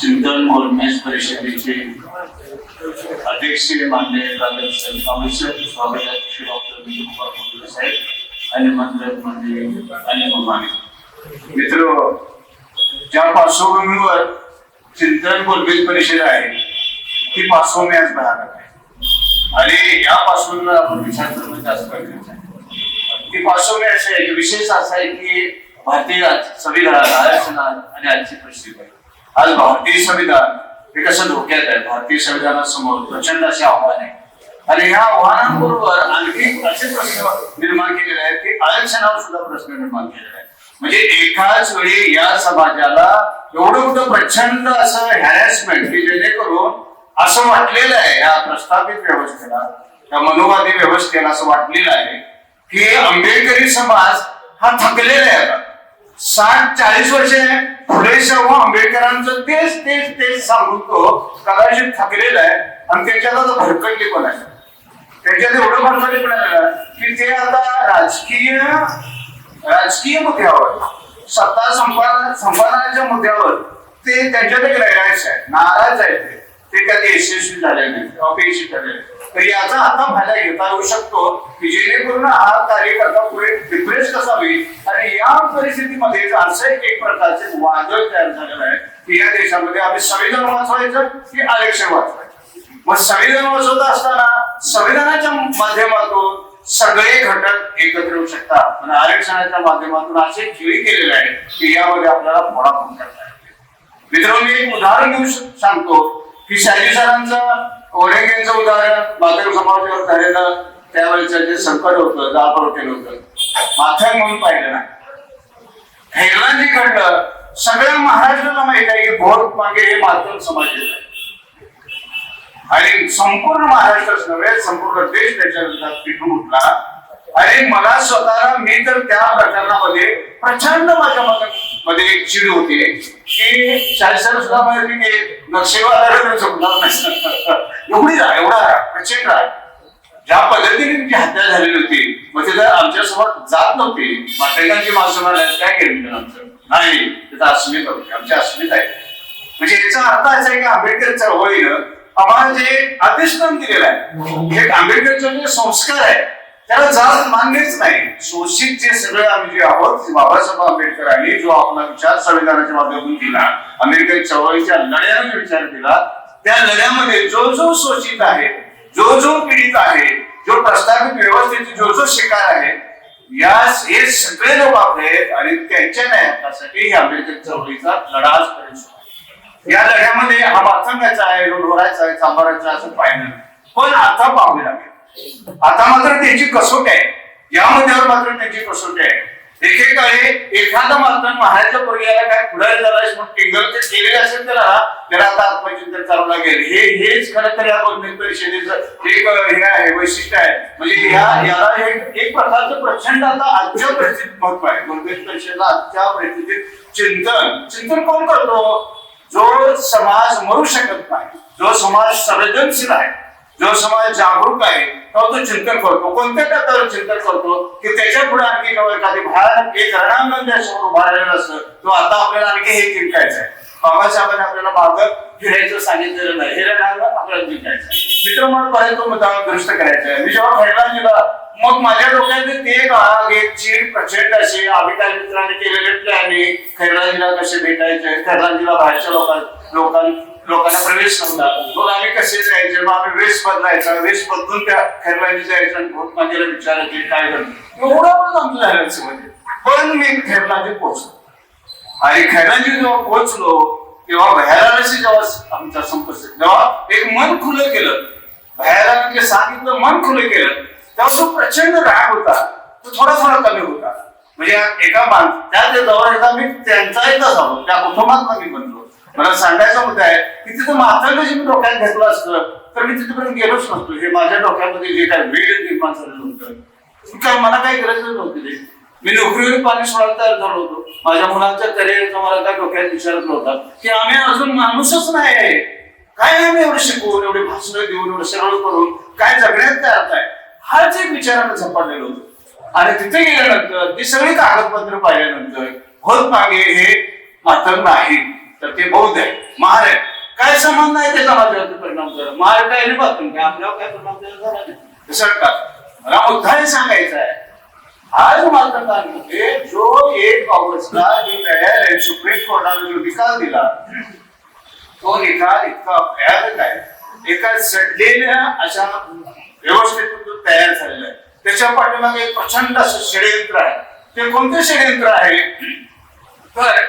चिंतन गोलमेज परिषदेचे अध्यक्ष माननीय प्राध्यापक कमिशन स्वागत अध्यक्ष डॉक्टर विजय कुमार साहेब आणि मंत्री मंडळी आणि माने मित्र ज्या पार्श्वभूमीवर चिंतन गोलमेज परिषद आहे ती पार्श्वभूमी आज भयानक आहे. आणि या पार्श्वभूमीवर आपण विचार करणं जास्त गरजेचं आहे. ती पार्श्वभूमी अशी आहे की विशेष असं आहे की भारतीय संविधान आरक्षण आणि आजची परिस्थिती आहे. आज भारतीय संविधान हे कसं धोक्यात आहे. भारतीय संविधानासमोर प्रचंड असे आव्हान आहे. आणि ह्या आव्हानांबरोबर आणखी असे प्रश्न निर्माण केलेले आहेत की आरक्षणावर सुद्धा प्रश्न निर्माण केलेला आहे म्हणजे एकाच वेळी या समाजाला एवढं मोठं प्रचंड असं हॅरॅसमेंट की जेणेकरून असं वाटलेलं आहे या प्रस्थापित व्यवस्थेला या मनोवादी व्यवस्थेला असं वाटलेलं आहे की आंबेडकरी समाज हा थकलेला आहे आता. साठ चाळीस वर्षे फुले शाहू आंबेडकरांचं तेच तेच तेच सांगून तो कदाचित थकलेला आहे. आणि त्याच्यात आता भरकटली पण आहे. त्याच्यात एवढं भरकटली पण आहे की ते आता राजकीय राजकीय मुद्द्यावर सत्ता संपादन संपादनाच्या मुद्द्यावर ते त्यांच्यात एक रहिरायच आहे. नाराज आहे ते. ते त्यात यशस्वी झाले नाही अपयशी झाले. तर याचा आता फायदा घेता येऊ शकतो की जेणेकरून हा कार्यकर्ता पुढे डिप्रेस कसा होईल? आणि या परिस्थितीमध्ये असं एक एक प्रकारचे वादळ तयार झालेलं आहे की या देशामध्ये आम्ही संविधान वाचवायचं की आरक्षण वाचवायचं? मग संविधान वाचवत असताना संविधानाच्या माध्यमातून सगळे घटक एकत्र येऊ शकतात. पण आरक्षणाच्या माध्यमातून असे खेळी केलेले आहेत की यामध्ये आपल्याला फोडाफोड करता येते मित्रांनो मी एक उदाहरण देऊ सांगतो. की शाजी सरांचं ओढेंगेंचं उदाहरण मातृ समाजावर झालेलं त्यावेळेचं जे संकट होतं जाळपरोटेल होतं माथ्यात म्हणून पाहिलं ना. हेरला जे घडलं सगळ्या महाराष्ट्राला माहीत आहे की भोर मागे हे माध्यम समाजाचं आहे. आणि संपूर्ण महाराष्ट्रच नव्हे संपूर्ण देश त्याच्या विरोधात पिठून उठला. आणि मला स्वतःला मी तर त्या प्रकरणामध्ये प्रचंड माझ्या मध्ये एक चिड होती. की शासर सुद्धा म्हणजे की नक्षेवादाला झोपणार नाही. एवढी राहा एवढा राहा प्रचंड राह ज्या पद्धतीने तिची हत्या झालेली होती मग तर आमच्यासोबत आमच्यासमोर जात नव्हती. माटेकांची माणसं काय केलं आमचं? नाही त्याचा अस्मिता होती आमची अस्मिता आहे. म्हणजे याचा अर्थ असा आहे की आंबेडकर चळवळीनं आम्हाला जे अधिष्ठान दिलेलं आहे. हे आंबेडकरचा जे म्हणजे संस्कार आहे. त्याला जात मान्यच नाही. शोषित जे सगळे आम्ही जे आहोत बाबासाहेब आंबेडकरांनी जो आपला विचार संविधानाच्या माध्यमातून दिला अमेरिकन चळवळीच्या लढ्याने जो विचार दिला त्या लढ्यामध्ये जो जो शोषित आहे जो जो पीडित आहे जो प्रस्थापित व्यवस्थेचे जो जो शिकार आहे या हे सगळे लोक आपले आहेत आणि त्यांच्या न्यायासाठी ही आंबेडकर चळवळीचा लढा आजपर्यंत सुरू या लढ्यामध्ये हा माथंगाचा आहे जो आहे चांभाराचा असं पाहिलं. पण आता पाहावे लागेल आता मात्र त्याची कसोट आहे. या मुद्द्यावर मात्र त्याची कसोटी आहे. एकेकाळी एखादा मात्र महाराजच्या पोरग्याला काय पुढारी झाला टिंगल ते केलेले असेल तर त्याला आता आत्मचिंतन करावं लागेल. हे हेच खरं तर या गोलमेज परिषदेचं एक हे आहे वैशिष्ट्य आहे. म्हणजे या याला एक एक प्रकारचं प्रचंड आता आजच्या परिस्थितीत महत्त्व आहे. गोलमेज परिषदेला आजच्या परिस्थितीत चिंतन चिंतन कोण करतो? जो समाज मरू शकत नाही जो समाज संवेदनशील आहे जो समाज जागरूक आहे तो तो चिंतन करतो कोणत्या टप्प्यावर चिंतन करतो की त्याच्या पुढे आणखी एखादी भयानक एक रणांगण त्यासमोर उभा राहिलेलं असतं तो आता आपल्याला आणखी हे जिंकायचं आहे बाबासाहेबांनी आपल्याला मार्ग फिरायचं सांगितलेलं नाही. हे रणांगण आपल्याला जिंकायचं मित्र म्हणून पर्यंत तो मुद्दा दुरुस्त करायचा आहे मी जेव्हा खेळला गेला मग माझ्या डोक्यात ते राग एक चीड प्रचंड असे अभिकाल मित्रांनी केलेले प्लॅनिंग खैरलाजीला कसे भेटायचे? खैरलाजीला बाहेरच्या लोकांना लोकां लोकांना प्रवेश नव्हता. मग आम्ही कसे जायचे? मग आम्ही वेश बदलायचा वेश बदलून त्या खैरलाजी जायचं आणि भोट माझ्याला विचारायचे काय करतो एवढं पण आमचं झालं म्हणजे. पण मी खैरलाजी पोहोचलो. आणि खैरलाजी जेव्हा पोहोचलो तेव्हा भयाराशी जेव्हा आमचा संपर्क जेव्हा एक मन खुलं केलं. भैराला जे म्हणजे सांगितलं मन खुलं केलं. तेव्हा तो प्रचंड राग होता. तो थोडा थोडा कमी होता. म्हणजे एका मान त्या जे जवळ मी त्यांचा एकदा झालो त्या कुटुंबात मी बनलो. मला सांगायचा मुद्दा आहे की तिथं मात्र जरी मी डोक्यात घेतलं असतं तर मी तिथपर्यंत गेलोच नसतो. हे माझ्या डोक्यामध्ये जे काय वेळ निर्माण झालेलं होतं. काय मला काही गरज नव्हती ते. मी नोकरीवर पाणी सोडायला तयार झालो होतो. माझ्या मुलांच्या करिअरचा मला काय डोक्यात विचारत नव्हता की आम्ही अजून माणूसच नाही आहे. काय आम्ही एवढं शिकवून एवढे भाषण देऊन एवढं सरळ करून काय जगण्यात काय अर्थ आहे? हाच एक विचारानं झपाटलेलं होतं. आणि तिथे गेल्यानंतर ती सगळी कागदपत्र पाहिल्यानंतर होत मागे हे मात्र नाही. तर ते बौद्ध आहे महार आहे काय संबंध नाही त्याचा माझ्यावरती परिणाम झाला महार काय नाही बातमी काय आपल्यावर काय परिणाम झाला नाही. सरकार मला मुद्दा सांगायचा आहे. आज मालकांमध्ये म्हणजे जो एक ऑगस्टला जी न्यायालय सुप्रीम कोर्टाने जो निकाल दिला तो निकाल इतका भयानक आहे. एका सडलेल्या अशा व्यवस्थेतून तो तयार झालेला आहे. त्याच्या पाठीमागे एक प्रचंड असं षडयंत्र आहे. ते कोणते षडयंत्र आहे? तर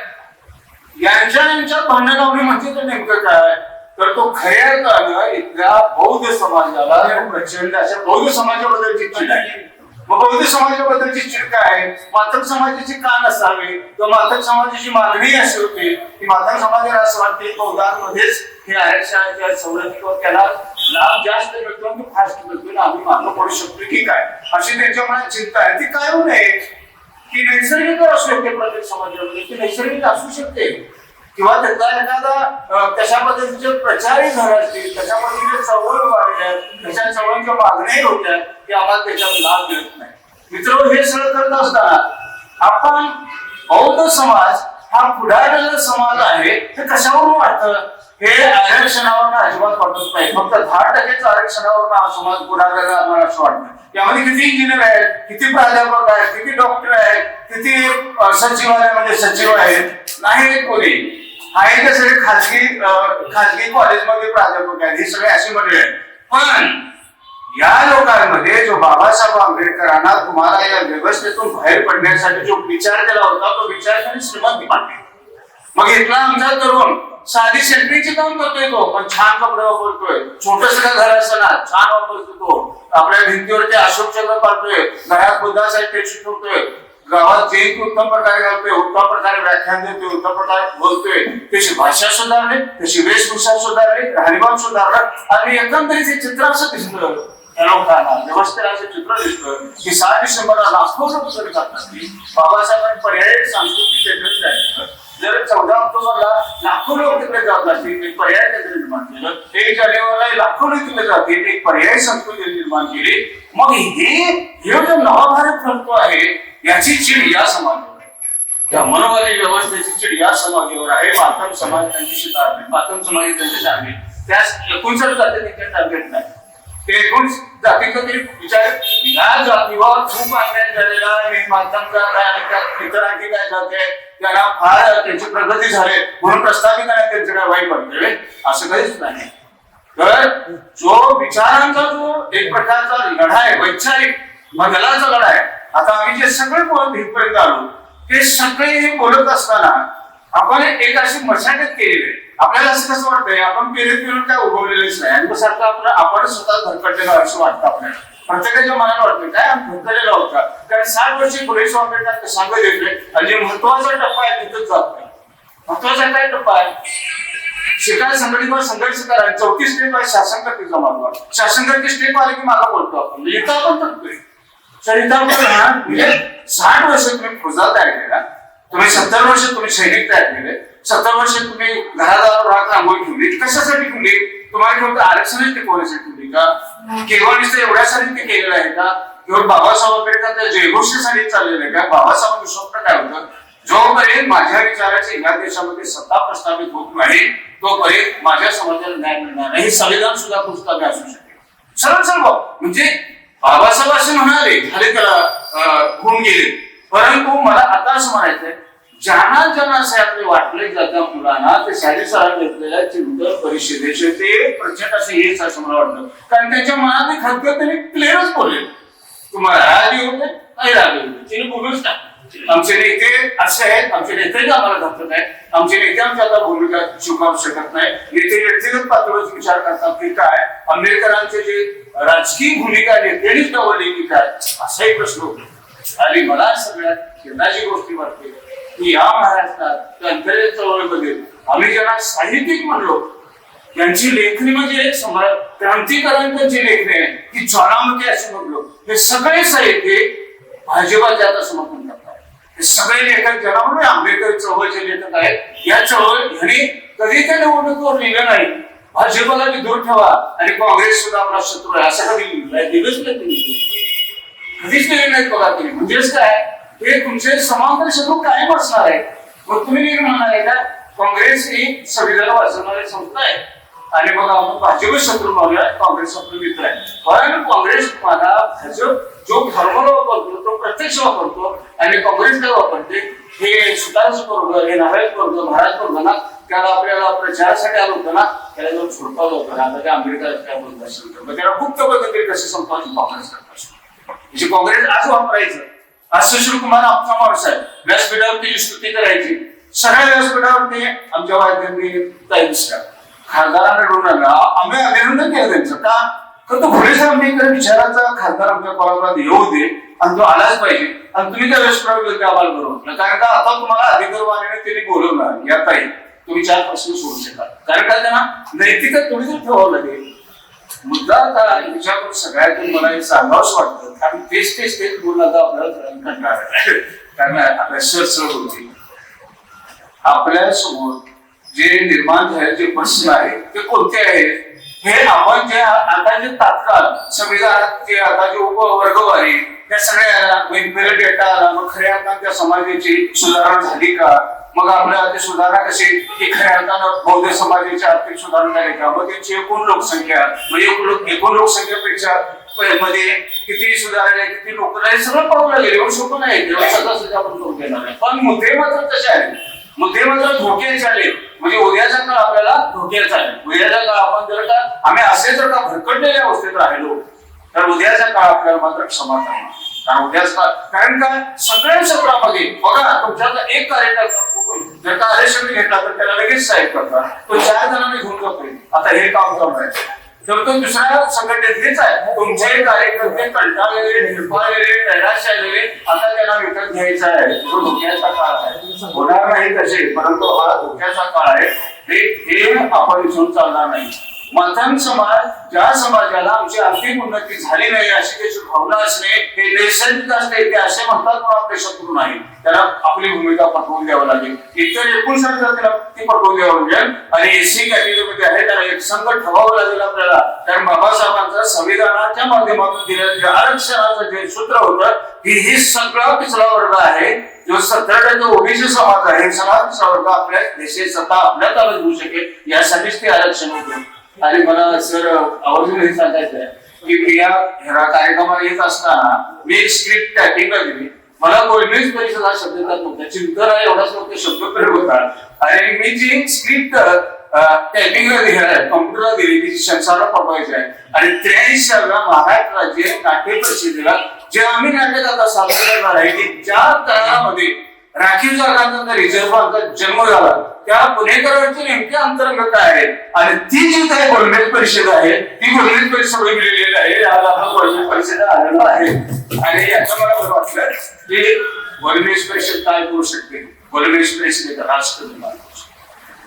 यांच्या यांच्यात भांडण लावणे म्हणजे तर नेमकं काय? तर तो खऱ्या अर्थानं इथल्या बौद्ध समाजाला प्रचंड अशा बौद्ध समाजाबद्दलची चिड आहे मग बौद्ध समाजाबद्दलची चिड काय आहे. मातक समाजाची कान असावे किंवा मातक समाजाची मागणी अशी होती की मातक समाजाला असं वाटते बौद्धांमध्येच हे आरक्षणाच्या सवलती किंवा त्याला लाभ जास्त मिळतो आणि फास्ट मिळतो आम्ही मागं पडू शकतो की काय? अशी त्यांच्या मनात चिंता आहे. ती काय होऊ नये ती नैसर्गिक असू शकते प्रत्येक समाजामध्ये. म्हणजे ती नैसर्गिक असू शकते. किंवा त्याचा एखादा अं, कशा पद्धतीचे प्रचारही झाले असतील कशा पद्धतीचे चळवळ वाढल्या कशा चळवळीच्या मागण्याही होत्या ते आम्हाला त्याच्यात लाभ मिळत नाही. मित्र हे सगळं करत असताना आपण बौद्ध समाज हा पुढारलेला समाज आहे हे कशावरून वाटतं हे आरक्षणावर अजिबात वाटत नाही. फक्त दहा टक्केच आरक्षणावर हा समाज पुढारलेला असं वाटतं. यामध्ये किती इंजिनियर आहेत किती प्राध्यापक आहेत किती डॉक्टर आहेत किती सचिवालयामध्ये सचिव आहेत? नाही कोणी. आहे ते सगळे खाजगी खाजगी कॉलेजमध्ये प्राध्यापक आहेत हे सगळे अशी मंडळी आहेत. पण या लोकांमध्ये जो बाबासाहेब आंबेडकरांना तुम्हाला या व्यवस्थेतून बाहेर पडण्यासाठी जो विचार केला होता तो विचार त्यांनी श्रीमंती मांडली मग इथला आमचा तरुण साधी सेंट्रीचे काम करतोय तो पण छान कपडे वापरतोय छोटस घर असताना छान वापरतो तो. आपल्या भिंतीवरती अशोक चक्र पाडतोय घरात बुद्धासाठी टेक्स्ट ठेवतोय गावात जे उत्तम प्रकारे घालतोय उत्तम प्रकारे व्याख्यान देतोय उत्तम प्रकारे बोलतोय. त्याची भाषा सुधारली त्याची वेशभूषा सुधारली राहणीमान सुधारलं आणि एकंदरीत चित्र असं दिसून लोकांना व्यवस्थित असं चित्र दिसतं की सहा डिसेंबरला लाखो लोक जरी जात असतील बाबासाहेबांनी पर्यायी सांस्कृतिक केंद्र जायचं जर चौदा ऑक्टोबरला लाखो लोक तिकडे जात असतील एक पर्याय केंद्र निर्माण केलं. एक जानेवारीला लाखो लोक तिकडे जातील एक पर्यायी संस्कृती निर्माण केली. मग हे हे जो नवभारत आहे याची चीड या समाजावर त्या मनोवादी व्यवस्थेची चीड या समाजावर आहे. मातम समाज त्यांच्याशी टार्गेट मातम समाज त्यांचे टार्गेट त्यास एकोणसाठ जाते त्यांचे टार्गेट नाही. ते जातीचा तरी विचार या जातीवर खूप अन्याय झालेला आहे. मातांचा काय आणि इतरांची काय जाते त्यांना फार त्यांची प्रगती झाली म्हणून प्रस्थापित करण्यात त्यांचं काय वाईट वाटतंय असं काहीच नाही. तर जो विचारांचा जो एक प्रकारचा लढा आहे वैचारिक बदलाचा लढा आहे. आता आम्ही जे सगळे बोलत इथपर्यंत आलो ते सगळे हे बोलत असताना आपण एक अशी मशागत केलेली आहे. आपल्याला असं कसं वाटतंय? आपण पेरेत पेरून काय उगवलेलेच नाही आणि सारखं आपण आपण स्वतः धडपडलेलं असं वाटतं आपल्याला. प्रत्येकाच्या मनाला वाटतं काय आम्ही होता कारण साठ वर्षी पुढे वापरतात सांगत येतोय आणि जे महत्त्वाचा टप्पा आहे तिथंच जात नाही. महत्त्वाचा काय टप्पा आहे? शिकाय संघटित संघर्ष करा चौथी स्टेप आहे शासन करते मार्ग. शासन करते स्टेप आले की मला बोलतो आपण. इथं आपण करतोय तर इथं आपण म्हणजे साठ वर्ष तुम्ही फौजा तयार केला तुम्ही सत्तर वर्ष तुम्ही सैनिक तयार केले सत्तर वर्ष तुम्ही घरादार राख रांगोळी ठेवली कशासाठी ठेवली तुम्हाला फक्त आरक्षणच टिकवण्यासाठी ठेवली का? केवळ नुसतं एवढ्यासाठी ते केलेलं आहे का? केवळ बाबासाहेब आंबेडकर जयघोषेसाठी चाललेलं आहे का? बाबासाहेब स्वप्न काय होतं? जोपर्यंत माझ्या विचाराची या देशामध्ये सत्ता प्रस्थापित होत नाही तोपर्यंत माझ्या समाजाला न्याय मिळणार नाही. संविधान सुद्धा पुस्तक असू शकेल सरळ सर्व म्हणजे बाबासाहेब असे म्हणाले झाले त्याला होऊन गेले. परंतु मला आता असं म्हणायचंय ज्यांना ज्यांना असे आपले वाटले जात्या मुलांना ते सराव घेतलेल्या चिंतन परिषदेचे ते प्रचंड असे हेच असं मला वाटतं कारण त्यांच्या मनात खतखत त्यांनी क्लिअरच बोलले. तुम्हाला येऊ दे नाही येऊ दे तिने बोलूच टाक आमचे नेते असे आहेत आमचे नेते आम्हाला धरत आहेत. आमचे नेते आमच्या आता भूमिका स्वीकारू शकत नाही. नेते व्यक्तिगत पातळीवर विचार करतात की काय? आंबेडकरांचे जे राजकीय भूमिका नेत्यांनी निवडली की काय असाही प्रश्न होतो आणि मला सगळ्यात खेळण्याची गोष्टी वाटते की या महाराष्ट्रात अंतर्गत चळवळीमध्ये आम्ही ज्यांना साहित्यिक म्हणलो यांची लेखणी म्हणजे सम्राट क्रांतिकारकांची लेखणी आहे ती ज्वालामुखी असे म्हणलो. हे सगळे साहित्यिक भाजपाचे आता समर्थन करतात. हे सगळे लेखक ज्यांना म्हणून आंबेडकर चळवळचे लेखक आहेत या चळवळ ह्यांनी कधी त्या निवडणुकीवर लिहिलं नाही. भाजपला मी दूर ठेवा आणि काँग्रेस सुद्धा आपला शत्रू आहे असं कधी लिहिलं दिलंच नाही त्यांनी. कधीच केले नाहीत बघा तुम्ही. म्हणजेच काय हे तुमचे समांतर शत्रू कायम असणार आहे मग तुम्ही नाही म्हणणार आहे का काँग्रेस ही संविधान वाचवणारी संस्था आहे. आणि मग आपण भाजप शत्रू मागूया काँग्रेस आपला मित्र आहे. पण काँग्रेस मला भाजप जो फॉर्म्युला वापरतो तो प्रत्यक्ष वापरतो आणि काँग्रेस काय वापरते हे सुतारच वर्ग हे नारायण वर्ग महाराज वर्ग ना त्याला आपल्याला प्रचारासाठी आलो होतो ना त्याला जो छोटा होता ना आता त्या अमेरिका काय बोलत असेल तर त्याला गुप्त पद्धतीने कसे संपादन काँग्रेस म्हणजे काँग्रेस आज वापरायचं. आज सुशील कुमार आमचा माणूस आहे. व्यासपीठावरती स्तुती करायची. सगळ्या व्यासपीठावरती आमच्या वाद्यांनी ताई खासदारांना निवडून आला आम्ही अभिनंदन केलं त्यांचं. का? तर तो भोले आंबेडकर विचाराचा खासदार आमच्या कोल्हापुरात येऊ दे आणि तो आलाच पाहिजे. आणि तुम्ही त्या व्यासपीठावर आम्हाला बरोबर कारण का आता तुम्हाला अधिकारवाणीने त्यांनी बोलवणार या ताई तुम्ही चार प्रश्न सोडू शकाल. कारण का त्यांना नैतिकता तुम्ही जर ठेवावं लागेल. मुद्दा आता विचारून सगळ्यातून मला हे सांगावंच वाटतं. कारण तेच तेच तेच बोलणं आता आपल्याला कंटाळा कारण आपल्या सरसळ होती. आपल्यासमोर जे निर्माण झाले जे प्रश्न आहेत ते कोणते आहेत हे आपण जे आता जे तात्काळ संविधानात जे आता जे उपवर्गवारी त्या सगळ्या वेगवेगळे डेटा आला. मग खऱ्या आता त्या समाजाची सुधारणा झाली का? मग आपल्या सुधारणा कशी? की खऱ्या अर्थानं बौद्ध समाजाची आर्थिक सुधारणा झाली का? मग त्यांची एकूण लोकसंख्या म्हणजे एकूण एकूण लोकसंख्येपेक्षा मध्ये किती सुधारले किती लोक नाही सगळं पाहू लागेल. एवढं सोपं नाही. एवढं सगळं सुद्धा आपण करून देणार नाही. पण मुद्दे मात्र तसे आहेत. मुद्दे मात्र धोके झाले. म्हणजे उद्याचा काळ आपल्याला धोक्याचा आहे उद्याचा काळ आपण जर का आम्ही असे जर का भरकटलेल्या अवस्थेत राहिलो तर उद्याचा काळ आपल्याला मात्र समाधान कारण उद्याच काळ कारण काय सगळ्या क्षेत्रामध्ये बघा तुमच्यातला एक कार्यकर्ता जर का आदेशाने घेतला तर त्याला लगेच साहेब करतात तो चार जणांनी घेऊन जातोय. आता हे काम करायचं तर तो दुसऱ्या संघटनेतलेच आहे तुमचे कार्यकर्ते कंटाळलेले निरपाळलेले नैराश्यालेले आता त्याला विकत घ्यायचा आहे. तो धोक्याचा काळ आहे. होणार नाही तसे परंतु हा धोक्याचा काळ आहे. हे हे आपण विसरून चालणार नाही. मतान समाज ज्या समाजाला आमची आर्थिक उन्नती झाली नाही अशी त्याची भावना असणे हे नैसर्गिक असते ते असे म्हणतात पण आपल्या शत्रू नाही. त्याला आपली भूमिका पटवून द्यावी लागेल. इतर एकूण जर त्याला ती पटवून द्यावं लागेल आणि एसी कॅटेगरीमध्ये आहे त्याला एक संघ ठेवावं लागेल आपल्याला. कारण बाबासाहेबांचा संविधानाच्या माध्यमातून दिलेलं जे आरक्षणाचं जे सूत्र होतं की ही सगळा पिछला वर्ग आहे. जो सतरा टक्के ओबीसी समाज आहे सगळा पिछला वर्ग आपल्या देशात सत्ता आपल्या ताब्यात घेऊ शकेल. यासाठीच ते आरक्षण होतं. आणि मला सर आवर्जून हे सांगायचं आहे की या ह्या कार्यक्रमाला येत असताना मी एक स्क्रिप्ट टायपिंगला दिली मला कोल्ड्रिंक्स परिषद हा शब्द येतात नव्हता चिंतन आहे एवढाच फक्त शब्द प्रयोग होता. आणि मी जी स्क्रिप्ट टायपिंगला आहे कॉम्प्युटरला दिली ती संसारला पाठवायची आहे. आणि त्र्याऐंशीव्या महाराष्ट्र राज्य नाट्य परिषदेला जे आम्ही नाट्य आता सादर करणार आहे की ज्या तळामध्ये राखीव जागांचा रिझर्व बँकचा जन्म झाला त्या पुणेकरांचे नेमके अंतर्गत आहे? आणि ती जी काही गोलमेज परिषद आहे ती गोलमेज परिषद लिहिलेली आहे आज आपण गोलमेज परिषद आलेला आहे. आणि याचं मला बरं वाटलं की गोलमेज परिषद काय करू शकते? गोलमेज परिषद एक राष्ट्र निर्माण करू शकते.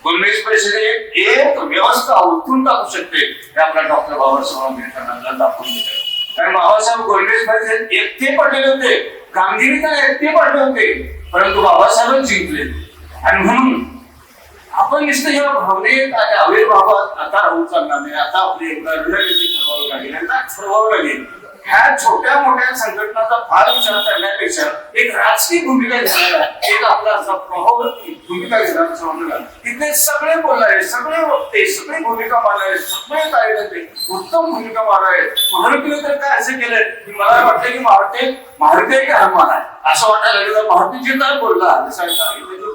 गोलमेज परिषद एक एक व्यवस्था उठून टाकू शकते. हे आपल्या डॉक्टर बाबासाहेब आंबेडकरांना दाखवून देतात कारण बाबासाहेब गोलमेज परिषद एकटे पडलेले होते. गांधींनी एकटे पडले होते. परंतु बाबासाहेबांनी जिंकले. आणि म्हणून आपण नुसतं या भावनेत आणि आविर्भावात आता राहून चालणार नाही आता आपले एवढा रणनीती ठरवावी लागेल यांना ठरवावं लागेल. ह्या छोट्या मोठ्या संघटनाचा फार विचार करण्यापेक्षा एक राजकीय भूमिका घेणारा एक आपला असा प्रभाववरती भूमिका घेणारा समजला तिथे सगळे बोलणारे सगळे वक्ते सगळे भूमिका मांडणारे सगळे कार्यकर्ते उत्तम भूमिका मांडणारे महाराष्ट्र तर काय असं केलंय? की मला वाटतं की मारुती मारुती की हनुमान आहे. असं वाटायला लागलं. मारुतीजी काय बोलला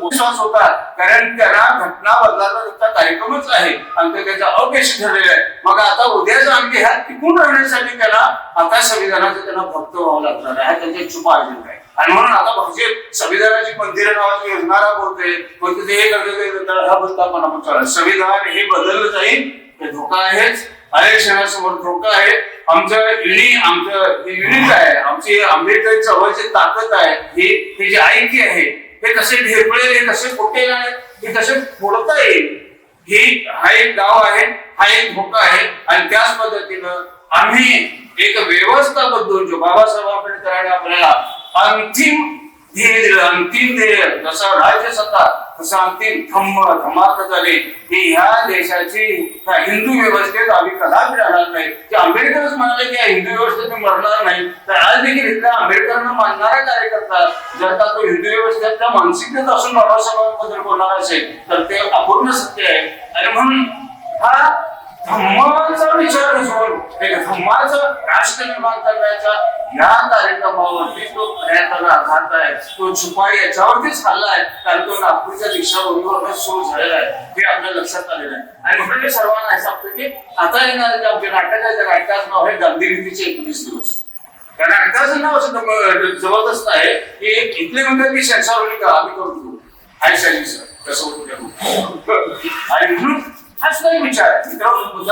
विश्वास होता कारण त्यांना घटना बदलाचा त्यांचा कार्यक्रमच आहे आणि ते त्याचा अपेक्षित ठरलेला आहे मग आता उद्याचा आमचे ह्या टिकून राहण्यासाठी त्याला आता संविधानाचं त्यांना भक्त व्हावं लागणार आहे. हा छुपा अजेंडा आहे आणि म्हणून आता भाजप संविधानाची मंदिरं नावाची योजना राबवते कोणते ते हे करते हा भक्ता पण आपण चालू संविधान हे बदललं जाईल ते धोका आहेच. आरक्षणासमोर धोका आहे. आमचं युनि आमचं युनिट आहे. आमची आंबेडकर चवळची ताकद आहे. हे हे जे ऐक्य आहे हे कसे ढेपळे हे कसे फुटेल आहे हे कसे फोडता येईल? ही हा एक गाव आहे हा एक धोका आहे. आणि त्याच पद्धतीनं आम्ही एक व्यवस्था बदलून जो बाबासाहेब आंबेडकरांनी आपल्याला अंतिम ध्येय दिलं अंतिम ध्येय जसं राज्य सत्ता तसं अंतिम धम्म धमाक झाले हे ह्या देशाची हिंदू व्यवस्थेत आम्ही कदापि राहणार नाही. की आंबेडकरच म्हणाले की या हिंदू व्यवस्थेत मी मरणार नाही. तर आज देखील इथल्या आंबेडकरांना मानणारा कार्यकर्ता जर का तो हिंदू व्यवस्थेतल्या मानसिकतेत असून बाबासाहेबांबद्दल बोलणार असेल तर ते अपूर्ण सत्य आहे. आणि म्हणून हा धम्माचा विचार घेऊन एक धम्माचं राष्ट्र निर्माण करण्याचा या कार्यक्रमावरती तो प्रयत्न आहे. तो छुपाई याच्यावरतीच हल्ला आहे. कारण तो नागपूरच्या दीक्षाभूमीवर सुरू झालेला आहे. हे आपल्या लक्षात आलेलं आहे. आणि म्हणून सर्वांना हे सांगतो की आता येणारे जे नाटक आहे त्या नाटकाचं नाव आहे गांधी एकोणीस दिवस. त्या नाटकाचं नाव असं जबरदस्त आहे की इथले म्हणतात की शंसावली आम्ही करतो हाय शाही सर कसं होतं? आणि म्हणून हाच काही विचार मित्रांनो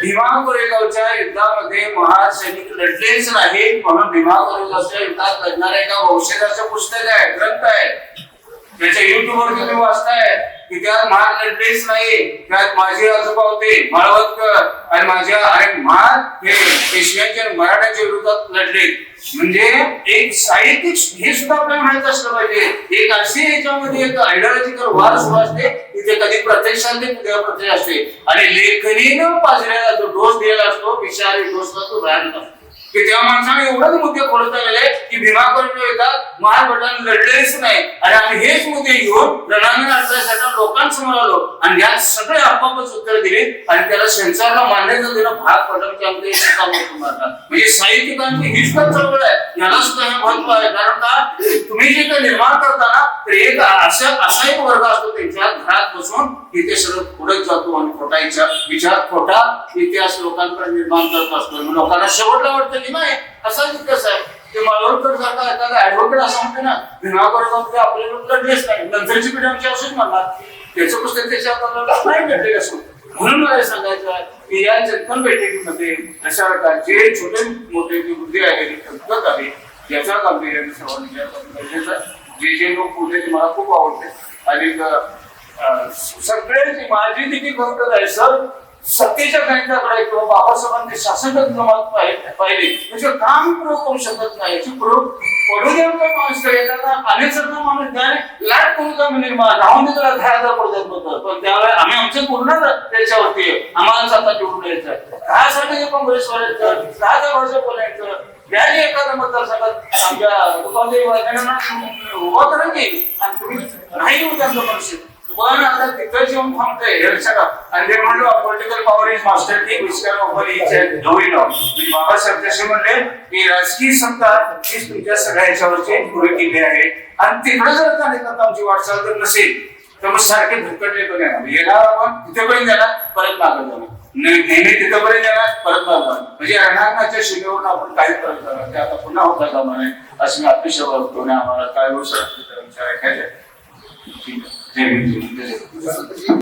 भीमा कोरेगावच्या युद्धामध्ये महाराज सैनिक लढलेच नाही म्हणून भीमा कोरेगावच्या युद्धात लढणाऱ्या एका वंशजाचं पुस्तक आहे ग्रंथ आहे त्याच्या युट्यूबवर तुम्ही वाचताय की त्यात महार लढलेच नाही त्यात माझे आजोबा होते माळवतकर. आणि माझ्या आणि महार हे पेशव्यांच्या मराठ्यांच्या विरोधात लढले म्हणजे एक साहित्यिक हे सुद्धा आपल्याला माहीत असलं पाहिजे. एक अशी याच्यामध्ये एक आयडियोलॉजिकल वार सुरू असते की ते कधी प्रत्यक्षात ते कधी असते. आणि लेखनीनं पाजलेला जो डोस दिलेला असतो विषारी डोस तो भयानक असतो. की त्या माणसाने एवढंच मुद्दे खोडत आलेले की भीमा करून येतात महार लढलेच नाही. आणि आम्ही हेच मुद्दे घेऊन रणांगण अडथळ्यासाठी लोकांसमोर आलो. आणि या सगळे आपापच उत्तर दिली. आणि त्याला सेन्सरला मान्यता देणं भाग पडलं म्हणजे की म्हणजे साहित्यिकांची हीच पण चळवळ आहे. याला सुद्धा हे महत्त्व आहे. कारण का? तुम्ही जे काही निर्माण करताना तर एक असं असा एक वर्ग असतो त्यांच्या घरात बसून इथे सर्व पुढे जातो आणि खोटा विचार खोटा इतिहास लोकांकडे निर्माण करत असतो. लोकांना शेवटला वाटतं की नाही असा इतिहास आहे. ते मालवणकर सारखा एखादा ऍडव्होकेट असा म्हणते ना भीमाकडे जाऊन ते आपले लढलेच नाही. नंतरची पिढी आमची असूच म्हणणार त्याचं पुस्तक त्याच्या हातात नाही भेटले असं? म्हणून मला सांगायचं आहे की या चिंतन बैठकीमध्ये अशा प्रकारचे छोटे मोठे जे मुद्दे आहेत जे चर्चेत आले याचा गांभीर्याने सर्वांनी विचार करणं गरजेचं जे जे लोक बोलले ते मला खूप आवडते. आणि सगळ्यांची माझी देखील भक्त आहे सर सत्तेच्या गणिताकडे किंवा बाबासाहेबांनी शासनच जमात पाहिली. म्हणजे काम प्रयोग करू शकत नाही. याची प्रयोग पडू देऊन काय माणूस काय एखादा अनेक सर्व माणूस नाही लाट करू का म्हणजे राहून दे त्याला दहा हजार पडतात नव्हतं. पण त्यावेळेला आम्ही आमचे पूर्ण त्याच्यावरती आम्हाला सत्ता निवडून यायचं काय साठी काँग्रेसवर यायचं दहा हजार वर्ष बोलायचं त्याही एखादा मतदारसंघात आमच्या उपाध्यक्ष वर्गांना उभा करा की आणि तुम्ही नाही येऊ त्यांचं परिस्थिती पण आता तिथं जेवण थांबतंय हे लक्षात आणि ते म्हणलो political power is master key विस्कार offer is doing of Babasaheb जसे म्हणले की राजकीय सत्ता हीच तुमच्या सगळ्या याच्यावरची पुढे केली आहे. आणि तिकडे जर का नाही आमची वाटचाल तर नसेल तर मग सारखे धुकटले पण येणार येणार आपण तिथेपर्यंत जाणार परत मागे जाणार ने- नेहमी तिथंपर्यंत येणार परत मागे जाणार म्हणजे रणांगणाच्या सीमेवरून आपण काही परत जाणार? ते आता पुन्हा होता कामा नये असं मी अतिशय बघतो आणि आम्हाला. काय गोष्ट कर्मचारी आहे. ठीक